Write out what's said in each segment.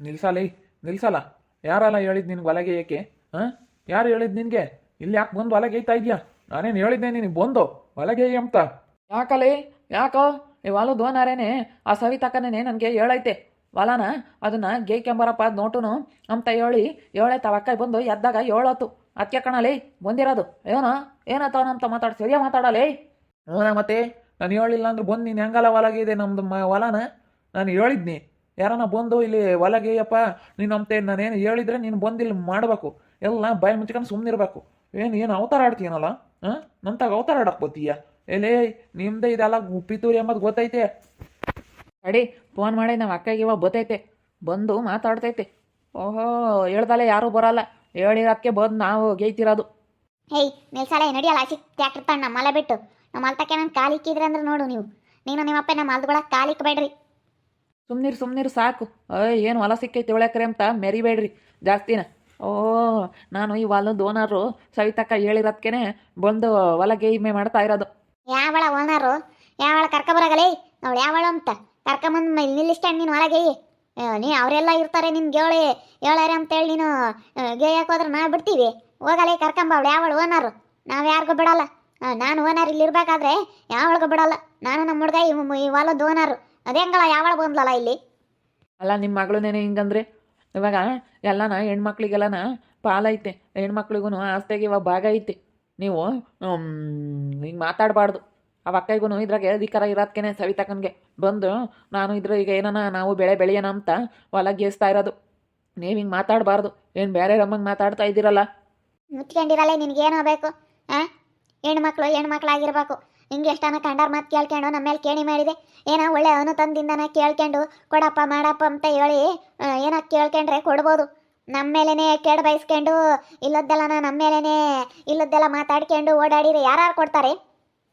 ನಿಲ್ಸಲ್ಲ ನಿಲ್ಸಲ್ಲ. ಯಾರಲ್ಲ ಹೇಳಿದ್ ನಿನ್ಗೆ ಹೊಲಗೆ ಏಕೆ? ಹಾಂ? ಯಾರು ಹೇಳಿದ್ ನಿನಗೆ? ಇಲ್ಲಿ ಯಾಕೆ ಬಂದು ಹೊಲಗೆ ಐತಾ ಇದೆಯಾ? ನಾನೇನು ಹೇಳಿದ್ದೆ ನಿನಗೆ ಬಂದು? ಹೊಲಗೆ ಅಂತ. ಯಾಕಲೇ? ಯಾಕೋ? ಈ ಹೊಲದ ಓನರೇನೆ ಆ ಸವಿತಕ್ಕನೇ ನನಗೆ ಹೇಳೈತೆ. ಹೊಲನ ಅದನ್ನ ಗೇಯ್ಕೊಂಬರಪ್ಪ ಅದು ನೋಟುನು ಅಂತ ಹೇಳಿ ಹೇಳೈತೆ ಅವ ಅಕ್ಕ ಬಂದು ಎದ್ದಾಗ ಹೇಳೋತು ಅದಕ್ಕೆ ಕಣಲೇ, ಬಂದಿರೋದು. ಏನೋ? ಏನತ್ತವನಂತ ಮಾತಾಡ್ ಸರಿಯಾ ಮಾತಾಡಲೇ? ಹ್ಞೂ ಮತ್ತೆ. ನಾನು ಹೇಳಿಲ್ಲ ಅಂದ್ರೆ ಬಂದು ನೀನು ಹೆಂಗಲ್ಲ ಹೊಲಗಿದೆ ನಮ್ಮದು ಮ ಹೊಲನ ನಾನು ಹೇಳಿದ್ನಿ. ಯಾರನ್ನ ಬಂದು ಇಲ್ಲಿ ಹೊಲಗೆಯಪ್ಪ ನೀನು ಅಂತೆ ನಾನೇನು ಹೇಳಿದ್ರೆ ನೀನು ಬಂದು ಇಲ್ಲಿ ಮಾಡಬೇಕು. ಎಲ್ಲ ಬಾಯಿ ಮುಚ್ಕೊಂಡು ಸುಮ್ಮನಿರ್ಬೇಕು ಏನು ಏನು ಅವತಾರ ಆಡ್ತೀನಲ್ಲ ಹಾಂ ನಂತಾಗ ಅವತಾರ ಆಡಕ್ಕೆ ಬತ್ತೀಯ ಎಲೇ, ನಿಮ್ದೇ ಇದೆಲ್ಲ ಪಿತೂರಿ ಎಂಬುದು ಗೊತ್ತೈತೆ. ಅಡಿ ಫೋನ್ ಮಾಡಿ ನಮ್ಮ ಅಕ್ಕಗೆ ಇವಾಗ ಬತ್ತೈತೆ. ಬಂದು ಮಾತಾಡ್ತೈತೆ. ಓಹೋ, ಹೇಳ್ದಲೆ ಯಾರೂ ಬರಲ್ಲ. ಹೇಳಿರೋದಕ್ಕೆ ಬಂದು ನಾವು ಗೇಯ್ತಿರೋದು ಹೇಯ್ ಸಾಲ ನಡಿಯಲ್ಲ ಆಚೆ. ಟ್ಯಾಕ್ಟರ್ ತಣ್ಣ ಮಲ ಬಿಟ್ಟು. ನಮ್ಮ ಅಲ್ತಕ್ಕೆ ನಾನು ಕಾಲಿಕ್ಕಿದ್ರೆ ಅಂದ್ರೆ ನೋಡು ನೀವು. ನೀನು ನಿಮ್ಮಪ್ಪ ನಮ್ಮ ಕಾಲಿಕ್ಕೆ ಕಾಲಿಕ್ಬೇಡ್ರಿ ಸುಮ್ನಿರು ಸುಮ್ನಿರು, ಸಾಕು. ಅಯ್ಯ ಏನು ಹೊಲ ಸಿಕ್ಕೈತೆ ಒಳಕ್ರೆ ಅಂತ ಮೆರಿಬೇಡ್ರಿ, ಜಾಸ್ತಿನ. ಓ, ನಾನು ಈ ಹೊಲದ ಓನರು ಸವಿತಕ್ಕ ಹೇಳಿರೋದ್ಕೇನೆ ಬಂದು ಹೊಲ ಗೇಯ್ಮೆ ಮಾಡ್ತಾ ಇರೋದು. ಯಾವಳ ಓನರು ಯಾವಳ ಕರ್ಕೊಬರಾಗಲೇ ಅವಳು ಯಾವಳ ಅಂತ? ಕರ್ಕೊಂಬಂದು ನಿಲ್ಲಿಸ್ಟ್ಯಾಂಡ್ ನೀನು ಒಳಗೆ ನೀ ಅವರೆಲ್ಲ ಇರ್ತಾರೆ ನಿನ್ ಹೇಳಿ ಹೇಳಾರೆ ಅಂತೇಳಿ ನೀನು ಗೇಯಕ್ಕೆ ಹೋದ್ರೆ ನಾವು ಬಿಡ್ತೀವಿ. ಹೋಗಲೇ ಕರ್ಕೊಂಬ ಅವಳು ಯಾವಳು ಓನರು ನಾವು ಯಾರಿಗೂ ಬಿಡಲ್ಲ. ನಾನು ಓನರ್ ಇಲ್ಲಿ ಇರ್ಬೇಕಾದ್ರೆ ಯಾವಳಿಗೂ ಬಿಡಲ್ಲ. ನಾನು ನಮ್ಮ ಹುಡುಗ, ಈ ಹೊಲದ ಓನರು ಅದೇ ಹಂಗಲ್ಲ ಯಾವಾಗ ಬಂದ್ಲಲ್ಲ ಇಲ್ಲಿ? ಅಲ್ಲ ನಿಮ್ಮ ಮಗಳನ್ನೇನೆ ಹಿಂಗಂದ್ರೆ? ಇವಾಗ ಎಲ್ಲನ ಹೆಣ್ಮಕ್ಳಿಗೆಲ್ಲನ ಪಾಲೈತೆ ಹೆಣ್ಮಕ್ಳಿಗೂ ಆಸ್ತಿಗೆ ಇವಾಗ ಭಾಗ ಐತೆ. ನೀವು ಹಿಂಗೆ ಮಾತಾಡಬಾರ್ದು. ಆ ಅಕ್ಕೈಗೂ ಇದ್ರಾಗ ಅಧಿಕಾರ ಇರೋದ್ಕೇನೆ ಸವಿತಕ್ಕನಿಗೆ ಬಂದು ನಾನು ಇದ್ರ ಈಗ ಏನನ ನಾವು ಬೆಳೆ ಬೆಳೆಯೋಣ ಅಂತ ಹೊಲ ಗೇಸ್ತಾ ಇರೋದು. ನೀವು ಹಿಂಗೆ ಮಾತಾಡಬಾರ್ದು. ಏನು ಬೇರೆ ರಮ್ಮಂಗೆ ಮಾತಾಡ್ತಾ ಇದ್ದೀರಲ್ಲ? ಮುಚ್ಕೊಂಡಿರಲ್ಲ ನಿನಗೇನೋ ಬೇಕು ಆ? ಹೆಣ್ಮಕ್ಳು ಹೆಣ್ಮಕ್ಳಾಗಿರ್ಬೇಕು. ಹಿಂಗೆ ಎಷ್ಟನ ಕಂಡಾರ ಮತ್ತೆ ಕೇಳ್ಕೊಂಡು ನಮ್ಮ ಮೇಲೆ ಕೇಣಿ ಮಾಡಿದೆ. ಏನೋ ಒಳ್ಳೆ ಅನುತಂದಿಂದನ ಕೇಳ್ಕೊಂಡು, ಕೊಡಪ್ಪ, ಮಾಡಪ್ಪ ಅಂತ ಹೇಳಿ ಏನ ಕೇಳ್ಕೊಂಡ್ರೆ ಕೊಡ್ಬೋದು. ನಮ್ಮ ಮೇಲೇನೆ ಕೆಡ ಬಯಸ್ಕೊಂಡು ಇಲ್ಲದ್ದೆಲ್ಲನ ನಮ್ಮ ಮೇಲೇನೆ ಇಲ್ಲದ್ದೆಲ್ಲ ಮಾತಾಡ್ಕೊಂಡು ಓಡಾಡಿರಿ ಯಾರು ಕೊಡ್ತಾರೆ?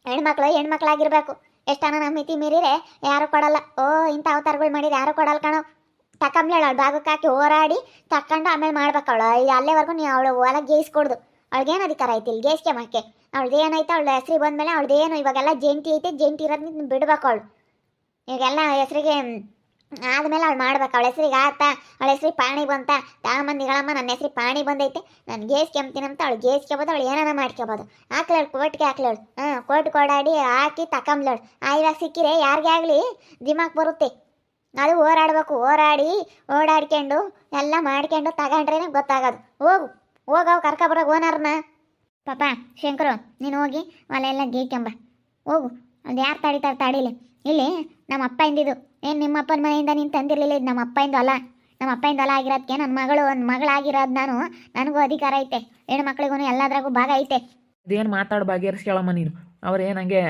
ಹೆಣ್ಮಕ್ಳು ಹೆಣ್ಮಕ್ಳಾಗಿರ್ಬೇಕು. ಎಷ್ಟನ ನಮ್ಮ ಮಿತಿ ಮೀರಿರೆ ಯಾರು ಕೊಡಲ್ಲ. ಓ, ಇಂಥ ಅವತಾರಗಳು ಮಾಡಿದ್ರೆ ಯಾರು ಕೊಡಲ್ಲ ಕಣೋ. ತಕೊಂಬ್ಲೇಳ ಭಾಗಕ್ಕೆ ಹಾಕಿ ಹೋರಾಡಿ, ತಕ್ಕಂಡು ಆಮೇಲೆ ಮಾಡ್ಬೇಕು ಅವಳು. ಅಲ್ಲೇವರೆಗೂ ನೀವು ಅವಳು ಹೊಲ ಗೇಯಿಸ್ಕೊಡ್ದು ಅವಳಿಗೇನು ಅಧಿಕಾರ ಐತಿ? ಇಲ್ಲಿ ಗೇಸ್ಕೆ ಮಕ್ಕೆ. ಅವಳ್ದು ಏನೈತೆ ಅವಳ ಹೆಸರಿಗೆ ಬಂದಮೇಲೆ ಅವಳದೇನು ಇವಾಗೆಲ್ಲ ಜಂಟಿ ಐತೆ, ಜಂಟಿ ಇರೋದ್ನ ಬಿಡ್ಬೇಕು ಅವಳು. ಈಗೆಲ್ಲ ಹೆಸರಿಗೆ ಆದಮೇಲೆ ಅವಳು ಮಾಡ್ಬೇಕು. ಅವಳ ಹೆಸ್ರಿಗೆ ಆತ, ಅವಳ ಹೆಸ್ರಿಗೆ ಪಾಣಿ ಬಂತ. ತಾಮಂದಿಗಳಮ್ಮ ನನ್ನ ಹೆಸ್ರಿಗೆ ಪಾಣಿ ಬಂದೈತೆ. ನಾನು ಗೇಸ್ಕೆ ಅಂತ ಅವಳು ಗೇಸ್ಕೊಬೋದು ಅವಳು ಏನಾರ ಮಾಡ್ಕೊಬೋದು ಹಾಕ್ಲೇಳು ಕೋರ್ಟ್ಗೆ ಹಾಕ್ಲೇಳು ಹಾಂ ಕೋರ್ಟ್ ಕೊಡಾಡಿ ಹಾಕಿ ತಕೊಂಬ್ಲೇಳು ಆ ಇವಾಗ ಸಿಕ್ಕಿರೆ ಯಾರಿಗೆ ಆಗಲಿ? ದಿಮಾಕ್ ಬರುತ್ತೆ. ಅದು ಹೋರಾಡ್ಬೇಕು. ಓಡಾಡಿ ಓಡಾಡ್ಕೊಂಡು, ಎಲ್ಲ ಮಾಡ್ಕೊಂಡು ತಗೊಂಡ್ರೇನೆ ಗೊತ್ತಾಗೋದು. ಹೋಗು. ಹೋಗವು ಕರ್ಕೊಬರೋಗ ಓನರ್ನ. ಪಾಪ, ಶಂಕರು, ನೀನು ಹೋಗಿ ಹೊಲ ಎಲ್ಲ ಹೋಗು, ಅದು ಯಾರು ತಾಡಿತಾರೆ ತಾಡಿಲಿ? ಇಲ್ಲಿ ನಮ್ಮ ಅಪ್ಪ ಇಂದಿದ್ದು. ಏನು ನಿಮ್ಮ ಅಪ್ಪನ ಮನೆಯಿಂದ ನೀನು ತಂದಿರಲಿಲ್ಲ? ಇದು ನಮ್ಮ ಅಪ್ಪ ಇಂದು ನಮ್ಮ ಅಪ್ಪ ಇಂದು ಆಗಿರೋದಕ್ಕೆ ನನ್ನ ಮಗಳು ಒಂದು ಮಗಳಾಗಿರೋದು ನಾನು. ನನಗೂ ಅಧಿಕಾರ ಐತೆ. ಹೆಣ್ಮಕ್ಳಿಗೂ ಎಲ್ಲದ್ರಾಗೂ ಭಾಗ ಐತೆ. ಅದೇನು ಮಾತಾಡು ಹೇಳಮ್ಮ ನೀನು? ಅವ್ರು ಏನು ಹಂಗೆ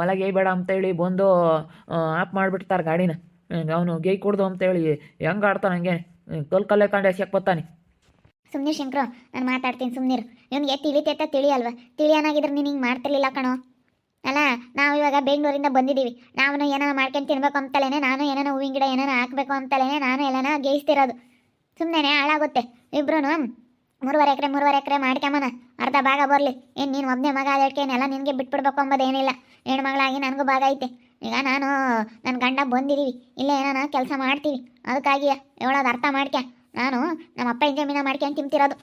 ಒಳಗೆ ಗೇಯ್ಬೇಡ ಅಂತೇಳಿ ಬಂದು ಆಪ್ ಮಾಡಿಬಿಡ್ತಾರೆ ಗಾಡಿನ. ಅವನು ಗೇಯ್ ಕೊಡ್ದು ಅಂತೇಳಿ ಹೆಂಗೆ ಆಡ್ತಾನೆ ಹಂಗೆ? ಕಲ್ ಕಲ್ಲೇ ಕಂಡು ಎಸ್ಯಕ್ಕೆ ಬರ್ತಾನೆ. ಸುಮ್ಮನೆ ಶಂಕರ, ನಾನು ಮಾತಾಡ್ತೀನಿ ಸುಮ್ಮನಿರು ಇವನಿಗೆ ತಿಳಿತೈತ ತಿಳಿಯಲ್ವಾ ತಿಳಿಯನಾಗಿದ್ರೆ ನೀನು ಹಿಂಗೆ ಮಾಡ್ತಿರ್ಲಿಲ್ಲ ಕಣೋ. ಅಲ್ಲ, ನಾವು ಇವಾಗ ಬೆಂಗಳೂರಿಂದ ಬಂದಿದ್ದೀವಿ ನಾವು ಏನಾನ ಮಾಡ್ಕೊಂಡು ತಿನ್ಬೇಕು ಅಂತಲೇನೆ, ನಾನು ಏನಾನ ಹೂವಿನ ಗಿಡ ಏನಾನ ಹಾಕಬೇಕು ಅಂತಲೇನೆ, ನಾನು ಎಲ್ಲನ ಗೇಯಿಸ್ತಿರೋದು. ಸುಮ್ಮನೆ ಹಾಳಾಗುತ್ತೆ. ಇಬ್ರು ಮೂರುವರೆ ಎಕರೆ ಮೂರುವರೆ ಎಕರೆ ಮಾಡ್ಕೊಂಬನ. ಅರ್ಧ ಭಾಗ ಬರಲಿ. ಏನು ನೀನು ಒಬ್ಬನೇ ಮಗ ಅದಕ್ಕೇನೆಲ್ಲ ನಿನಗೆ ಬಿಟ್ಬಿಡ್ಬೇಕು ಅಂಬೋದೇನಿಲ್ಲ. ಹೆಣ್ಣು ಮಗಳಾಗಿ ನನಗೂ ಭಾಗ ಐತೆ. ಈಗ ನಾನು ನನ್ನ ಗಂಡ ಬಂದಿದ್ದೀವಿ ಇಲ್ಲೇ ಏನಾನ ಕೆಲಸ ಮಾಡ್ತೀವಿ. ಅದಕ್ಕಾಗಿ ಹೇಳೋದು ಅರ್ಥ ಮಾಡ್ಕ್ಯ ನಾನು ನಮ್ಮ ಅಪ್ಪ ಜಮೀನ ಮಾಡ್ಕೊಂಡು ತಿಂತಿರೋದು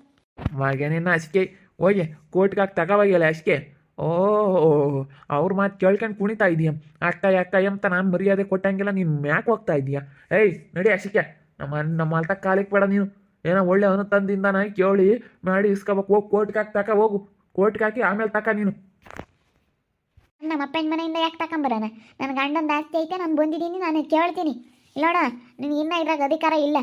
ಮಾಗೆ ನಿನ್ನ ಅಸಿಕೆ ಹೋಗಿ ಕೋರ್ಟ್ಗೆ ಹಾಕಿ ತಗೋವಾಗಿಲ್ಲ ಅಸಿಕೆ ಓ ಅವ್ರ ಮಾತು ಕೇಳ್ಕೊಂಡು ಕುಣಿತಾ ಇದೀಯ. ಅಕ್ಕ ಅಕ್ಕ ಅಂತ ನಾನು ಮರ್ಯಾದೆ ಕೊಟ್ಟಂಗಿಲ್ಲ ನೀನು ಮ್ಯಾಕ್ ಹೋಗ್ತಾ ಇದೀಯ? ಏಯ್ ನಡಿ ಅಸಿಕೆ ನಮ್ಮ ನಮ್ಮ ಅಲ್ತ ಕಾಲಿಗೆ ಬೇಡ ನೀನು. ಏನೋ ಒಳ್ಳೆ ಅನುತಂದಿಂದ ನಾನು ಕೇಳಿ ಮಾಡಿ ಇಸ್ಕೋಬೇಕು. ಹೋಗಿ ಕೋರ್ಟ್ಗೆ ಹಾಕಿ ತಕ ಹೋಗು. ಕೋಟ್ಗೆ ಹಾಕಿ ಆಮೇಲೆ ತಕ ನೀನು. ನಮ್ಮ ಅಪ್ಪನ ಮನೆಯಿಂದ ಯಾಕೆ ತಗೊಂಬರೋಣ ನನ್ನ ಗಂಡನ ಆಸ್ತಿ ಐತೆ ನಾನು ಬಂದಿದ್ದೀನಿ ನಾನು ಕೇಳ್ತೀನಿ. ಇಲ್ಲೋಡ ನಿನ್ಗೆ ಇನ್ನೂ ಇದ್ರಾಗ ಅಧಿಕಾರ ಇಲ್ಲ.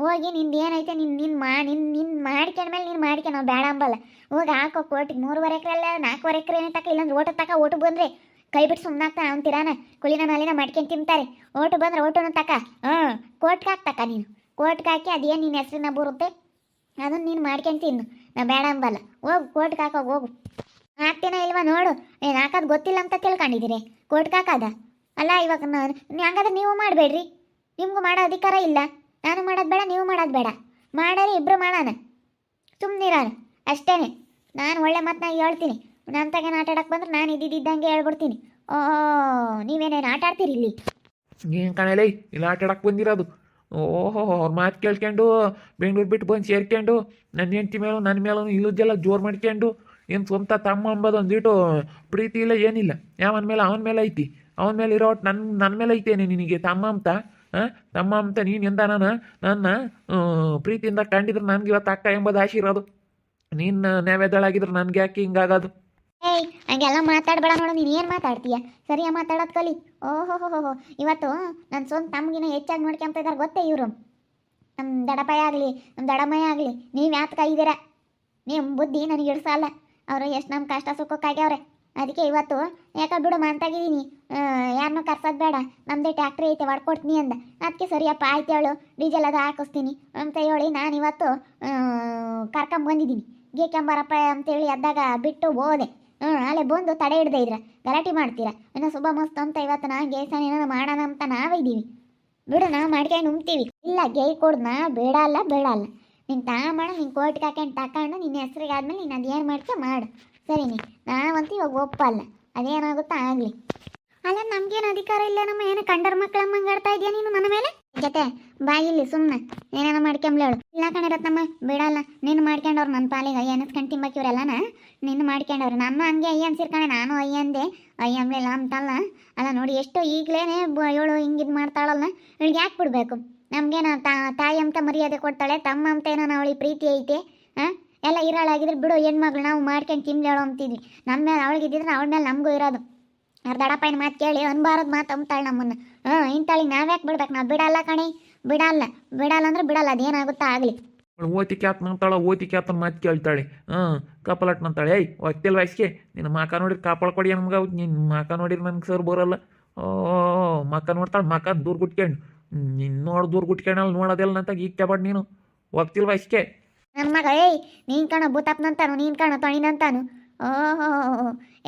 ಹೋಗಿ ನಿಂದು ಏನೈತೆ ನಿನ್ನ ನಿನ್ನ ಮಾ ನಿನ್ನ ನಿನ್ನ ಮಾಡ್ಕೊಂಡ್ಮೇಲೆ ನೀನು ಮಾಡ್ಕೊ, ನಾವು ಬೇಡ ಅಂಬಲ್ಲ. ಹೋಗಿ ಹಾಕೋ ಕೋಟಿಗೆ ಮೂರುವರೆ ಎಕರೆ ಅಲ್ಲ, ನಾಲ್ಕೂವರೆ ಎಕರೆ ಏನೇ ತಕ ಇಲ್ಲಾಂದ್ರೆ ಓಟ ತಕ ಓಟು ಬಂದರೆ ಕೈ ಬಿಟ್ಟು ಸುಮ್ಮನಾಗ್ತಾನೆ ಅವ್ನು ತಿರಾನ. ಕುಲಿನ ಮಾಡ್ಕೊಂಡು ತಿಂತಾರೆ. ಓಟು ಬಂದ್ರೆ ಓಟುನ ತಕ. ಹಾಂ ಕೋಟ್ಗೆ ತಕ ನೀನು. ಕೋಟ್ಗೆ ಹಾಕಿ ಅದೇನು ನಿನ್ನ ಹೆಸ್ರಿನ ಬರುತ್ತೆ ಅದನ್ನು ನೀನು ಮಾಡ್ಕೊಂಡು ತಿನ್ನು ನಾ ಬೇಡ ಅಂಬಲ್ಲ. ಹೋಗು ಕೋಟ್ಗೆ ಹಾಕೋ ಹೋಗು. ಹಾಕ್ತೀನ ಇಲ್ವಾ ನೋಡು. ಏನು ಹಾಕೋದು ಗೊತ್ತಿಲ್ಲ ಅಂತ ತಿಳ್ಕೊಂಡಿದ್ದೀರಿ. ಕೋಟ್ಗೆ ಹಾಕೋದ? ಅಲ್ಲ, ಇವಾಗ ನಾನು ಹಂಗಾದ್ರೆ ನೀವು ಮಾಡಬೇಡ್ರಿ. ನಿಮಗೂ ಮಾಡೋ ಅಧಿಕಾರ ಇಲ್ಲ. ನಾನು ಮಾಡೋದು ಬೇಡ, ನೀವು ಮಾಡೋದು ಬೇಡ. ಮಾಡಲಿ ಇಬ್ಬರು ಮಾಡೋಣ. ಸುಮ್ಮನಿರೋಣ ಅಷ್ಟೇ ನಾನು ಒಳ್ಳೆ ಮಾತನಾಗ ಹೇಳ್ತೀನಿ. ನನ್ನ ತಗೇನು ಆಟ ಆಡಕ್ಕೆ ಬಂದ್ರೆ ನಾನು ಇದ್ದಿದ್ದಂಗೆ ಹೇಳ್ಬಿಡ್ತೀನಿ. ಓ, ನೀವೇನೇನು ಆಟ ಆಡ್ತೀರಿ ಇಲ್ಲಿ? ಏನು ಕಾಣಲೇ ಇಲ್ಲ ಆಟ ಆಡಕ್ಕೆ ಬಂದಿರೋದು. ಓಹೋ, ಅವ್ರ ಮಾತು ಕೇಳ್ಕೊಂಡು, ಬೆಂಗ್ಳೂರು ಬಿಟ್ಟು ಬಂದು ಸೇರ್ಕೊಂಡು ನನ್ನ ಹೆಂಡ್ತಿ ಮೇಲೂ ನನ್ನ ಮೇಲೂ ಇಲ್ಲದೆಲ್ಲ ಜೋರು ಮಾಡ್ಕೊಂಡು, ಏನು ಸ್ವಂತ ತಮ್ಮ ಅಂಬೋದು ಒಂದಿಟ್ಟು ಪ್ರೀತಿ ಇಲ್ಲ, ಏನಿಲ್ಲ. ಯಾವನ ಮೇಲೆ, ಅವನ ಮೇಲೆ ಐತಿ. ಅವನ ಮೇಲೆ ಇರೋ ನನ್ನ ನನ್ನ ಮೇಲೆ ಐತೇನೆ ನಿನಗೆ ತಮ್ಮ ಅಂತ? ತಮ್ಮ ಅಂತ ನೀನು ಎಂದ ನಾನು ನನ್ನ ಪ್ರೀತಿಯಿಂದ ಕಂಡಿದ್ರೆ ನನ್ಗೆ ಇವತ್ತು ಅಕ್ಕ ಎಂಬುದು ಆಶೆ ಇರೋದು ನೀನು ನನಗೆ ಯಾಕೆ ಹಿಂಗಾಗೋದು? ಏಯ್, ಹಂಗೆಲ್ಲ ಮಾತಾಡ್ಬೇಡ ನೋಡು, ನೀನು ಏನು ಮಾತಾಡ್ತೀಯ? ಸರಿಯಾಗಿ ಮಾತಾಡೋದು ಕಲಿ. ಓಹೋ ಇವತ್ತು ನನ್ನ ಸ್ವಂತ ತಮ್ಗಿನ ಹೆಚ್ಚಾಗಿ ನೋಡ್ಕೊಂತ ಇದ್ದಾರೆ ಗೊತ್ತೇ ಇವರು? ನಮ್ಮ ದಡಪಾಯ ಆಗಲಿ ನಮ್ಮ ದಡಮಯ ಆಗಲಿ, ನೀವು ಯಾತಕ ಇದ್ದೀರ ನಿಮ್ಮ ಬುದ್ಧಿ ನನಗೆ ಇಡ್ಸಲ್ಲ ಅವರು ಎಷ್ಟು ನಮ್ಮ ಕಷ್ಟ ಸುಖಕ್ಕಾಗ್ಯವ್ರೆ. ಅದಕ್ಕೆ ಇವತ್ತು, ಯಾಕ ಬಿಡು ಮಾತಾಗಿದ್ದೀನಿ ಯಾರನ್ನೂ ಕರ್ಸೋದು ಬೇಡ. ನಮ್ಮದೇ ಟ್ಯಾಕ್ಟ್ರಿ ಐತೆ ಹೊಡ್ಕೊಡ್ತೀನಿ ಅಂದ. ಅದಕ್ಕೆ ಸರಿಯಪ್ಪ, ಆಯ್ತು ಹೇಳು. ಡೀಸೆಲ್ ಅದು ಹಾಕಿಸ್ತೀನಿ. ಅಂತ ಹೇಳಿ ನಾನು ಇವತ್ತು ಕರ್ಕೊಂಬಂದಿದ್ದೀನಿ ಗೇಕೆಂಬರಪ್ಪ ಅಂತೇಳಿ ಅದ್ದಾಗ ಬಿಟ್ಟು ಹೋದೆ. ಹ್ಞೂ ಅಲ್ಲೇ ಬಂದು ತಡೆ ಹಿಡ್ದೆ ಇದ್ರ. ಗಲಾಟೆ ಮಾಡ್ತೀರಾ? ಇನ್ನು ಶುಭ ಮಸ್ತ್ ಅಂತ ಇವತ್ತು ನಾ ಗೇಸನ್ ಏನಾದ್ರು ಮಾಡೋಣ ಅಂತ ನಾವಿದ್ದೀವಿ. ಬಿಡು, ನಾವು ಮಾಡ್ಕೊಂಡು ಉಮ್ತೀವಿ ಇಲ್ಲ, ಗೇ ನಾ ಅಲ್ಲ, ಬೇಡ ಅಲ್ಲ. ನೀನು ತಾ ಮಾಡು ನೀನು ಕೋರ್ಟ್ಗೆ ಹಾಕೊಂಡು ತಕೊಂಡು, ನಿನ್ನ ಹೆಸ್ರಿಗೆ ಆದಮೇಲೆ ನೀನು ಅದೇನು ಮಾಡ್ಕೊ ಮಾಡು. ಸರಿನಿ, ನಾವಂತೂ ಇವಾಗ ಒಪ್ಪಲ್ಲ. ಅದೇನಾಗುತ್ತ ಆಗಲಿ. ಅಲ್ಲ, ನಮ್ಗೇನು ಅಧಿಕಾರ ಇಲ್ಲ, ನಮ್ಮ ಏನು ಕಂಡರ್ ಮಕ್ಕಳ ಮಂಗಾಡ್ತಾ ಇದೆಯಾ ನೀನು ನನ್ನ ಮೇಲೆ? ಜೊತೆ ಬಾಯಿಲ್ಲಿ ಸುಮ್ಮನೆ ಏನೇನೋ ಮಾಡ್ಕೊಂಬ್ಲೇಳು ಇಲ್ಲ ಕಣೆ ರತ್ನಮ್ಮ, ಬಿಡಲ್ಲ. ನೀನು ಮಾಡ್ಕೊಂಡವ್ರು ನನ್ನ ಪಾಲಿಗೆ ಅಯ್ಯ ಎನಸ್ಕೊಂಡು ತಿಂಬಕ್ಕಿವ್ರೆಲ್ಲನ ನಿನ್ನ ಮಾಡ್ಕೊಂಡವ್ರು. ನಮ್ಮ ಹಂಗೆ ಅಯ್ಯ ಅನ್ಸಿರ್ಕಣೆ ನಾನು ಅಯ್ಯ ಅಂದೆ. ಅಯ್ಯ ಅಂಬ್ಲಿಲ್ಲ ಅಂತಲ್ಲ. ಅಲ್ಲ ನೋಡಿ, ಎಷ್ಟು ಈಗಲೇ ಏಳು ಹಿಂಗಿದ್ ಮಾಡ್ತಾಳಲ್ಲ. ಇವಳಿಗೆ ಯಾಕೆ ಬಿಡಬೇಕು? ನಮಗೇನ ತಾಯಿ ಅಂತ ಮರ್ಯಾದೆ ಕೊಡ್ತಾಳೆ, ತಮ್ಮ ಅಂತ ಏನೋ ಅವಳಿಗೆ ಪ್ರೀತಿ ಐತೆ ಹಾಂ ಎಲ್ಲ ಇರೋಳಾಗಿದ್ರೆ ಬಿಡು ಹೆಣ್ಮಗಳು, ನಾವು ಮಾಡ್ಕೊಂಡು ತಿನ್ಲೇಳು ಅಂತಿದ್ವಿ. ನಮ್ಮ ಮೇಲೆ ಅವಳಿಗೆ ಇದ್ದಿದ್ರೆ ಅವಳ ಮೇಲೆ ನಮಗೂ ಇರೋದು. ಅವ್ರ ದಡಪ್ಪನ ಮಾತು ಕೇಳಿ ಅನ್ಬಾರದು ಮಾತು ಅಂತಾಳೆ ನಮ್ಮನ್ನು. ಹಾಂ ಇಂತಾಳಿಗೆ ನಾವ್ಯಾಕೆ ಬಿಡ್ಬೇಕು? ನಾವು ಬಿಡಲ್ಲ ಕಣೆ. ಬಿಡಲ್ಲ. ಬಿಡಲ್ಲ ಅಂದ್ರೆ ಬಿಡಲ್ಲ, ಅದೇನಾಗುತ್ತಾ ಆಗಲಿ. ಓತಿ ನಂತಾಳ ಓತಿ ಕ್ಯಾತನ ಮಾತು ಕೇಳ್ತಾಳೆ. ಹಾಂ ಕಪಲಟ್ ನಂತಾಳೆ ಏಯ್ ಒತ್ತಿಲ್ ವಯಸ್ಸಿಗೆ? ನಿನ್ನ ಮಕ ನೋಡಿದ್ರೆ ಕಾಪಾಳ ಕೊಡಿ ನಮ್ಗೆ ನಿನ್ನ ಮಕ ನೋಡಿದ್ರೆ ನನಗೆ ಸರ್ ಬರೋಲ್ಲ. ಓ, ಮಕ ನೋಡ್ತಾಳೆ, ಮಕ ದೂರ ಗುಟ್ಕೊಂಡು ನಿನ್ನ ನೋಡಿ ದೂರ ಗುಟ್ಕೊಂಡಲ್ಲ ನೋಡೋದಿಲ್ಲ ಅಂತ ಈಗ ಕೆಬಡ್ ನೀನು. ಒಗ್ತಿಲ್ ವಯಸ್ಸಿಗೆ? ನನ್ನ ಮಗ, ಏಯ್, ನೀನು ಕಣ ಭೂತಾಪ್ನಂತಾನು, ನೀನು ಕಣ ತೊಣಿನಂತಾನು. ಓಹೋ,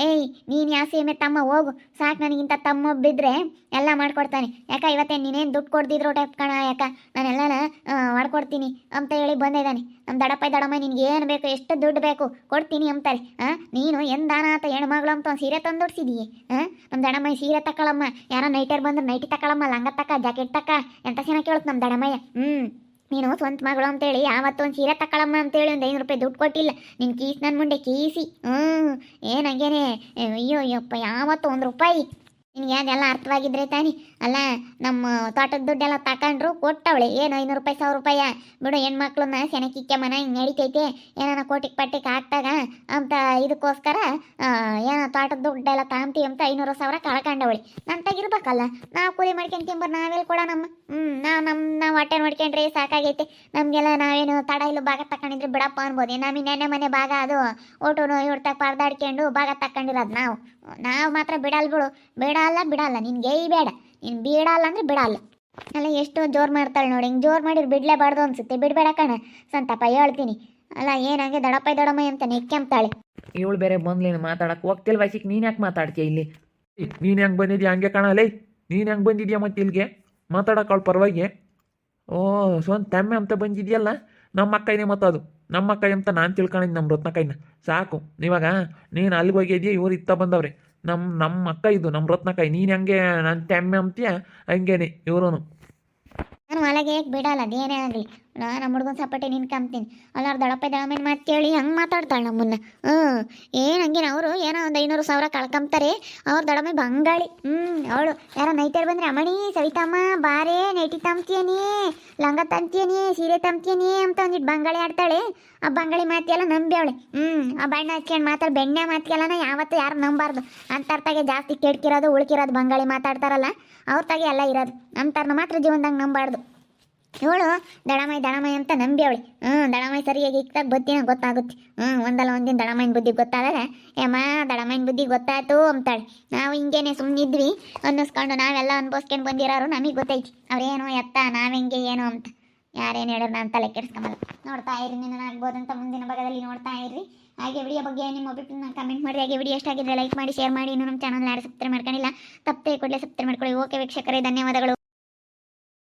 ಏಯ್, ನೀನು ಯಾವ ತಮ್ಮ, ಹೋಗು. ಸಾಕು ನನಗಿಂತ ತಮ್ಮ ಬಿದ್ರೆ ಎಲ್ಲ ಮಾಡ್ಕೊಡ್ತಾನೆ. ಯಾಕ, ಇವತ್ತೇ ನೀನೇನ್ ದುಡ್ಡು ಕೊಡ್ದಿದ್ರು ಟೈಪ್ ಕಣ ಯಾಕ? ನಾನೆಲ್ಲನ ಮಾಡ್ಕೊಡ್ತೀನಿ ಅಂತ ಹೇಳಿ ಬಂದಿದ್ದಾನೆ. ನಮ್ಮ ದಡಪ್ಪ ದಡಮ್ಮ ನಿನ್ಗೆ ಏನು ಬೇಕು, ಎಷ್ಟು ದುಡ್ಡು ಬೇಕು, ಕೊಡ್ತೀನಿ ಅಂತಾರೆ. ಹಾಂ ನೀನು ಎಂದಾನ ಅಂತ ಹೆಣ್ಮಗಳು ಅಂತ ಒಂದು ಸೀರೆ ತಂದೊಡ್ಸಿದೀಯ ಹಾಂ ನಮ್ಮ ದಡಮ್ಮ ಸೀರೆ ತಕ್ಕಳಮ್ಮ. ಯಾರೋ ನೈಟರ್ ಬಂದ್ರೆ, ನೈಟಿ ತಕ್ಕಳಮ್ಮ, ಲಂಗ ತಕ್ಕ, ಜಾಕೆಟ್ ತಕ್ಕ, ಎಂತ ಚೆನ್ನಾಗಿ ಕೇಳುತ್ತೆ ನಮ್ಮ ದಡಮ್ಮಯ್ಯ ಹ್ಞೂ ನೀನು ಸ್ವಂತ ಮಗಳು ಅಂತೇಳಿ, ಯಾವತ್ತೊಂದು ಸೀರೆ ತಗೊಳಮ್ಮ ಅಂತೇಳಿ ಒಂದು ಐನೂರು ರೂಪಾಯಿ ದುಡ್ಡು ಕೊಟ್ಟಿಲ್ಲ. ನಿನ್ನ ಕೀಸ್ ನನ್ನ ಮುಂದೆ ಕೀಸಿ. ಹ್ಞೂ ಏನಂಗೇನೆ ಅಯ್ಯೋ ಅಯ್ಯಪ್ಪ ಯಾವತ್ತೊಂದು ರೂಪಾಯಿ? ನಿನಗೆ ಅದೆಲ್ಲ ಅರ್ಥವಾಗಿದ್ರೆ ತಾನಿ? ಅಲ್ಲ, ನಮ್ಮ ತೋಟದ ದುಡ್ಡೆಲ್ಲ ತಕೊಂಡ್ರು ಕೊಟ್ಟವಳೆ. ಏನು ಐನೂರು ರೂಪಾಯಿ, ಸಾವಿರ ರೂಪಾಯಿ. ಬಿಡು, ಹೆಣ್ಮಕ್ಳನ್ನ ಸೆನಕಿಕ್ಕೆ ಮನ ಹಿಂಗೆ ನಡೀತೈತೆ. ಏನಾನ ಕೋಟಿಗೆ ಪಟ್ಟಿಗೆ ಹಾಕ್ದಾಗ ಅಂತ ಇದಕ್ಕೋಸ್ಕರ ಏನೋ ತೋಟದ ದುಡ್ಡೆಲ್ಲ ತಾಂತೀವಿ ಅಂತ ಐನೂರು, ಸಾವಿರ ಕಳ್ಕೊಂಡವಳೆ. ತೆಗಿರ್ಬೇಕಲ್ಲ ನಾವು ಕೂಲಿ ಮಾಡ್ಕೊಂಡು ತಿಂಬರ್ ನಾವೇಲಿ ಕೊಡ ನಮ್ಮ ಹ್ಞೂ ನಾವು ನಮ್ಮ ನಾವು ಹೊಟ್ಟೆ ನೋಡ್ಕೊಂಡ್ರೆ ಸಾಕಾಗೈತೆ. ನಮಗೆಲ್ಲ ನಾವೇನು ತಡ ಇಲ್ಲ ಭಾಗ ತಕೊಂಡಿದ್ರೆ ಬಿಡಪ್ಪ ಅನ್ಬೋದು. ನಮ್ಮ ನೆನೆ ಮನೆ ಭಾಗ ಅದು. ಓಟು ಇವ್ರ ಪರ್ದಾಡ್ಕೊಂಡು ಭಾಗ ತಕೊಂಡಿರೋದು ನಾವು. ನಾವು ಮಾತ್ರ ಬಿಡಲ್ಲ ಬಿಡು ಬಿಡಲ್ಲ ಬಿಡಲ್ಲ. ನಿನ್ಗೆ ಏಯ್ ಬೇಡ. ನೀನು ಬಿಡಲ್ಲ ಅಂದ್ರೆ ಬಿಡಲ್ಲ. ಅಲ್ಲ, ಎಷ್ಟು ಜೋರು ಮಾಡ್ತಾಳೆ ನೋಡಿ. ಹಿಂಗೆ ಜೋರು ಮಾಡಿದ್ರೆ ಬಿಡಲೇಬಾರ್ದು ಅನ್ಸುತ್ತೆ. ಬಿಡಬೇಡ ಕಣ. ಸಂತಪ್ಪ, ಹೇಳ್ತೀನಿ. ಅಲ್ಲ ಏನಂಗೆ ದಡಪ್ಪ ದಡಮ್ಮ ಅಂತ ನೆಕ್ಕೆಂಬ್ತಾಳೆ. ಇವಳು ಬೇರೆ ಬಂದ್ಲೇನು ಮಾತಾಡಕ್ಕೆ ಹೋಗ್ತಿಲ್ ವಯಸ್ಸಿಗೆ ನೀನು ಯಾಕೆ ಮಾತಾಡ್ತೀಯ ಇಲ್ಲಿ? ನೀನು ಹೆಂಗೆ ಬಂದಿದ್ಯಾ ಹಂಗೆ ಕಾಣಲೇ ನೀನು ಹೆಂಗೆ ಬಂದಿದ್ಯಾ ಮತ್ತೆ ಇಲ್ಲಿಗೆ? ಮಾತಾಡೋಕೆ ಅವಳು ಪರವಾಗಿ ಓ, ಸ್ವಂತ ತಮ್ಮೆ ಅಂತ ಬಂದಿದ್ಯಲ್ಲ? ನಮ್ಮ ಅಕ್ಕೈನೇ ಮತ್ತು ಅದು. ನಮ್ಮ ಅಕ್ಕ ಅಂತ ನಾನು ತಿಳ್ಕೊಂಡಿದ್ದು ನಮ್ಮ ರತ್ನಕೈನ. ಸಾಕು. ಇವಾಗ ನೀನು ಅಲ್ಲಿಗೆ ಹೋಗಿದ್ಯಾ? ಇವ್ರು ಇತ್ತ ಬಂದವ್ರೆ. ನಮ್ಮ ನಮ್ಮ ಅಕ್ಕ ಇದು ನಮ್ಮ ರತ್ನಕಾಯಿ. ನೀನು ಹಂಗೆ ನನ್ನ ತೆಮ್ಮೆ ಅಂತೀಯ ಹಂಗೇನೆ ಇವರು ನಾನು ಒಳಗೆ ಬಿಡಲ್ಲ, ಅದೇನೇ ಆಗಲಿ. ನಮ್ಮ ಹುಡುಗನ ಸಪೋರ್ಟೆ ಅಲ್ಲ, ಅವ್ರ ದಡಪ್ಪ ದಡಮೇನು ಮಾತು ಕೇಳಿ ಹಂಗೆ ಮಾತಾಡ್ತಾಳೆ ನಮ್ಮನ್ನ. ಹ್ಞೂ ಏನು ಹಂಗೇನ ಅವರು? ಏನೋ ಒಂದು ಐನೂರು ಸಾವಿರ ಕಳ್ಕೊಂತಾರೆ ಅವ್ರ ದಡಮೆ ಬಂಗಾಳಿ. ಹ್ಞೂ ಅವಳು. ಯಾರ ನೈಟರ್ ಬಂದ್ರೆ ಅಮಣಿ ಸವಿತಮ್ಮ, ಬಾರೇ, ನೈಟಿ ತಂಬ್ತೀಯನೇ, ಲಂಗ ತಂಬ್ತೀಯನೇ, ಸೀರೆ ತಂಬ್ತೀಯನೇ ಅಂತ ಒಂದಿಟ್ಟು ಬಂಗಾಳಿ ಆಡ್ತಾಳೆ. ಆ ಬಂಗಾಳಿ ಮಾತಿಯಲ್ಲ ನಂಬಿ ಅವಳೆ. ಹ್ಞೂ ಆ ಬಣ್ಣ ಹಚ್ಕೊಂಡು ಮಾತಾಡ, ಬೆಣ್ಣೆ ಮಾತಿಗೆಲ್ಲನ ಯಾವತ್ತೂ ಯಾರು ನಂಬಾರ್ದು. ಅಂತರ್ತಾಗೆ ಜಾಸ್ತಿ ಕೆಡ್ಕಿರೋದು, ಉಳ್ಕಿರೋದು ಬಂಗಾಳಿ ಮಾತಾಡ್ತಾರಲ್ಲ, ಅವ್ರ ತಾಗೆ ಎಲ್ಲ ಇರೋದು. ಅಂತಾರನ್ನ ಮಾತ್ರ ಜೀವನದಾಗ ನಂಬಾರ್ದು. ಇವಳು ದಡಮೈ ದಡಮೈ ಅಂತ ನಂಬಿ ಅವಳಿ. ಹ್ಞೂ ದಡಮೈ ಸರಿಯಾಗಿ ಇಕ್ತಾಗ ಬುದ್ಧಿನ ಗೊತ್ತಾಗುತ್ತೆ. ಹ್ಞೂ ಒಂದಲ್ಲ ಒಂದಿನ ದಡಮಾಯಿನ ಬುದ್ಧಿ ಗೊತ್ತಾದರೆ ಏಮ್ಮ ದಡಮಾಯಿನ ಬುದ್ಧಿ ಗೊತ್ತಾಯ್ತು ಅಂತಾಳೆ. ನಾವು ಹಿಂಗೇನೆ ಸುಮ್ಮನಿದ್ವಿ ಅನ್ನಿಸ್ಕೊಂಡು ನಾವೆಲ್ಲ ಅನ್ಭವಿಸ್ಕೊಂಡು ಬಂದಿರೋರು ನಮಗೆ ಗೊತ್ತೈತಿ. ಅವ್ರೇನು ಎತ್ತ ಹೆಂಗೆ, ಏನು ಅಂತ. ಯಾರೇನು ಹೇಳಿದ್ರು ನಾನು ತಲೆ ಕೆಡಿಸ್ಕೊಂಬಲ್ಲ. ನೋಡ್ತಾ ಇರಿ ನಿನ್ನ ಆಗ್ಬೋದು ಅಂತ ಮುಂದಿನ ಭಾಗದಲ್ಲಿ ನೋಡ್ತಾ ಇರಿ. ಹಾಗೆ ವಿಡಿಯೋ ಬಗ್ಗೆ ನಿಮ್ಮ ಅಭಿಪ್ರಾಯ ಕಮೆಂಟ್ ಮಾಡಿ. ಹಾಗೆ ವಿಡಿಯೋ ಎಷ್ಟಾಗಿದ್ರೆ ಲೈಕ್ ಮಾಡಿ ಶೇರ್ ಮಾಡಿ. ಇನ್ನು ನಮ್ಮ ಚಾನಲ್ ಯಾರು ಸಬ್ಸ್ಕ್ರೈಬ್ ಮಾಡ್ಕೊಂಡಿಲ್ಲ, ತಪ್ಪೇ ಕೂಡಲೇ ಸಬ್ಸ್ಕ್ರೈಬ್ ಮಾಡ್ಕೊಳ್ಳಿ. ಓಕೆ ವೀಕ್ಷಕರೇ, ಧನ್ಯವಾದಗಳು.